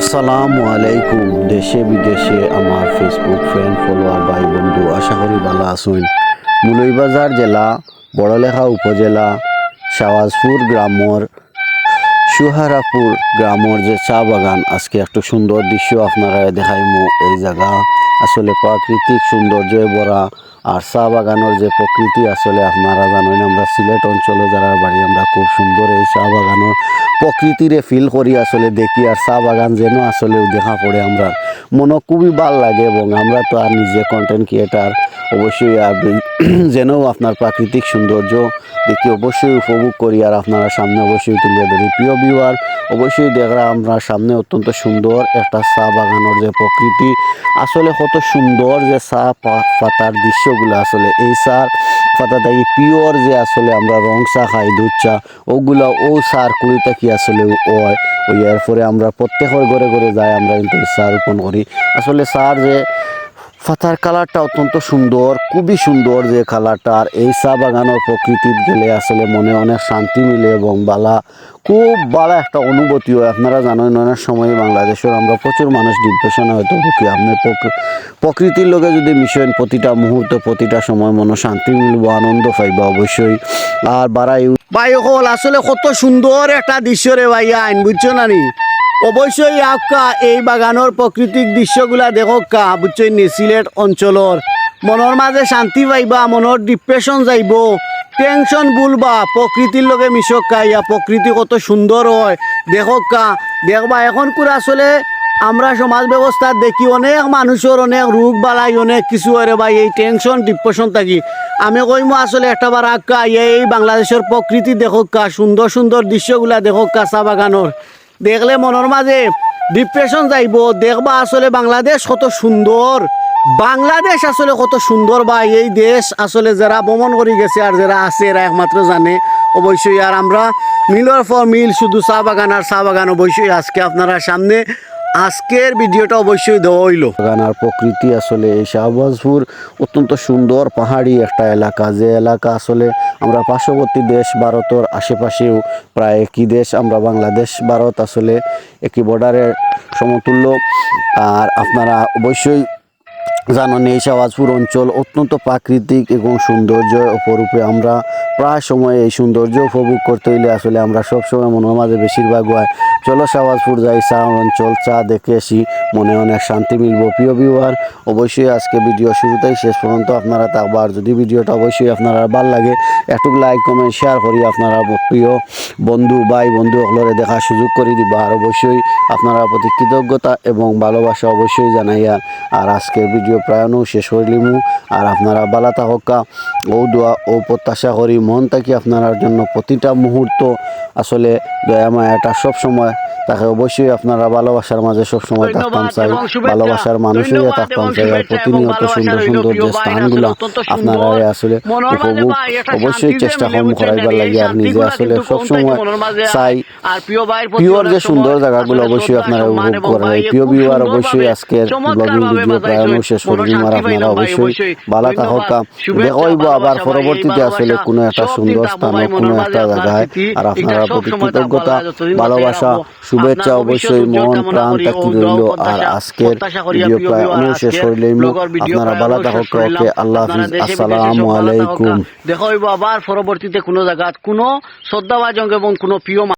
আসসালামু আলাইকুম, দেশে বিদেশে আমার ফেসবুক ফ্রেন্ড ফলোয়ার ভাই, বন্ধু, আশা করি ভালো আসুন মুলইবাজার জেলা, বড়লেখা উপজেলা শাওয়াজপুর গ্রামর, সুহারাপুর গ্রামর যে চা বাগান, আজকে একটু সুন্দর দৃশ্য আপনারা দেখাইমু এই জায়গা। আসলে প্রাকৃতিক সৌন্দর্যে ভরা আর চা বাগানের যে প্রকৃতি, আসলে আপনারা জানেন, আমরা সিলেট অঞ্চলে যারা বাড়ি, আমরা খুব সুন্দর এই চা বাগানের প্রকৃতিরে ফিল করি আসলে, দেখি আর চা বাগান যেন আসলে দেখা পড়ে আমরা। মনে খুবই ভালো লাগে এবং আমরা তো আর নিজে কন্টেন্ট ক্রিয়েটার অবশ্যই যেন আপনার প্রাকৃতিক সৌন্দর্য দেখি অবশ্যই উপভোগ করি আর আপনারা সামনে অবশ্যই তুলে ধরি। প্রিয় ভিউয়ার অবশ্যই দেখরা আমরা সামনে অত্যন্ত সুন্দর একটা চা বাগানের যে প্রকৃতি, আসলে কত সুন্দর যে চা পাতার দৃশ্যগুলো আসলে। এই চা পাতা থেকে পিওর যে আসলে আমরা রং চা খাই, দুধ চা, ওগুলা ও সার কুড়িটা কি আসলে ওয় ওই এরপরে আমরা প্রত্যেকের ঘরে ঘরে যাই, আমরা কিন্তু চা রোপণ করি। আসলে সার যে পাতার কালারটা অত্যন্ত সুন্দর, খুবই সুন্দর যে কালারটা, আর এই চা বাগানের প্রকৃতির গেলে আসলে মনে অনেক শান্তি মিলে এবং বালা, খুব ভালো একটা অনুভূতি হয়। আপনারা জানেন, অনেক সময় বাংলাদেশের আমরা প্রচুর মানুষ ডিপ্রেশনে হয়তো ভুগি। আপনি প্রকৃতির লোকে যদি মিশেন প্রতিটা মুহূর্ত, প্রতিটা সময় মনে শান্তি মিলবো, আনন্দ পাইবা অবশ্যই। আর বাড়াই ভাই, হল আসলে কত সুন্দর একটা দৃশ্য রে ভাই আইন, বুঝছ না নি? অবশ্যই আপকা এই বাগানের প্রাকৃতিক দৃশ্যগুলা দেখক কা বুঝছই নি? সিলেট অঞ্চলর মনের মাঝে শান্তি পাইবা মনের ডিপ্রেশন যাইব টেনশন ভুলবা প্রকৃতির লগে মিশক কা, ইয়া প্রকৃতি কত সুন্দর হয়, দেখক কা। দেখবা, এখন করে আসলে আমরা সমাজ ব্যবস্থা দেখি অনেক মানুষের অনেক রোগ বালাই, অনেক কিছু আরে ভাই, এই টেনশন ডিপ্রেশন থাকি। আমি কইমু আসলে একটা বার আক্কা এই বাংলাদেশের প্রকৃতি দেখক কা, সুন্দর সুন্দর দৃশ্যগুলা দেখক কা, চা বাগানোর। দেখলে মনের মাঝে ডিপ্রেশন যাইব, দেখবা আসলে বাংলাদেশ কত সুন্দর। বাংলাদেশ আসলে কত সুন্দর বা এই দেশ আসলে যারা ভ্রমণ করে গেছে আর যারা আছে এরা একমাত্র জানে। অবশ্যই আর আমরা মিলের ফর মিল, শুধু চা বাগান আর চা বাগান অবশ্যই আজকে আপনারা সামনে আজকের ভিডিওটা অবশ্যই দেওয়া হইল। বাগান আর প্রকৃতি আসলে এই শাহবাজপুর অত্যন্ত সুন্দর পাহাড়ি একটা এলাকা। যে এলাকা আসলে আমরা পার্শ্ববর্তী দেশ ভারতের আশেপাশেও প্রায় একই দেশ, আমরা বাংলাদেশ, ভারত আসলে একই বর্ডারের সমতুল্য। আর আপনারা অবশ্যই জানেন এই শাহবাজপুর অঞ্চল অত্যন্ত প্রাকৃতিক এবং সৌন্দর্য অপরূপে। আমরা প্রায় সময় এই সৌন্দর্য উপভোগ করতে হইলে আসলে আমরা সবসময় মনের মাঝে বেশিরভাগ হয় চলো শাহবাজপুর যাই চা অঞ্চল, চা দেখে আসি, মনে অনেক শান্তি মিলবো। প্রিয় ভিউয়ার অবশ্যই আজকে ভিডিও শুরুতেই শেষ পর্যন্ত আপনারা আর যদি ভিডিওটা অবশ্যই আপনারা ভালো লাগে একটু লাইক কমেন্ট শেয়ার করি আপনারা প্রিয় বন্ধু, ভাই বন্ধু সকলরে দেখার সুযোগ করে দিবা। আর অবশ্যই আপনারা প্রতি কৃতজ্ঞতা এবং ভালোবাসা অবশ্যই জানাইয়া আর আজকের ভিডিও প্রায়ণও শেষ হইলিমু আর আপনারা বালা থাকা ও দোয়া, ও প্রত্যাশা করি, মন থাকি আপনার জন্য প্রতিটা মুহূর্ত আসলে দয়া মায়াটা সব তাকে অবশ্যই আপনারা ভালোবাসার মাঝে সব সময় থাকতাম চাই ভালোবাসার মানুষই থাকতাম চাই আর প্রতিনিয়ত সুন্দর সুন্দর যে স্থানগুলো আপনারা আসলে উপভোগ অবশ্যই চেষ্টা কম করাইবার লাগে আর নিজে আসলে সবসময়। চাই পিওর যে সুন্দর জায়গাগুলো অবশ্যই আপনারা উপভোগ করেন ভাই প্রিয় ভিউয়ার অবশ্যই আজকের ব্লগিং ভিডিও প্রায়। শেষ করে দিন আর আপনারা অবশ্যই ভালো বালা ধন্যবাদ, থাকা দেখাইব আবার পরবর্তীতে। আসলে কোনো একটা সুন্দর স্থানে কোনো একটা জায়গায় আর আপনারা প্রতি কৃতজ্ঞতা ভালোবাসা। শুভেচ্ছা অবশ্যই মন প্রাণ তাকি থাকি রইল। আর আজকের ভিডিও প্রায় অনেক শেষ হইলেই আপনারা ভালো শেষ ওকে আল্লাহ হাফিজ। আসসালামু। আলাইকুম। দেখো আবার পরবর্তীতে কোনো জায়গাত কোনো শ্রদ্ধাভাজন এবং কোনো প্রিয়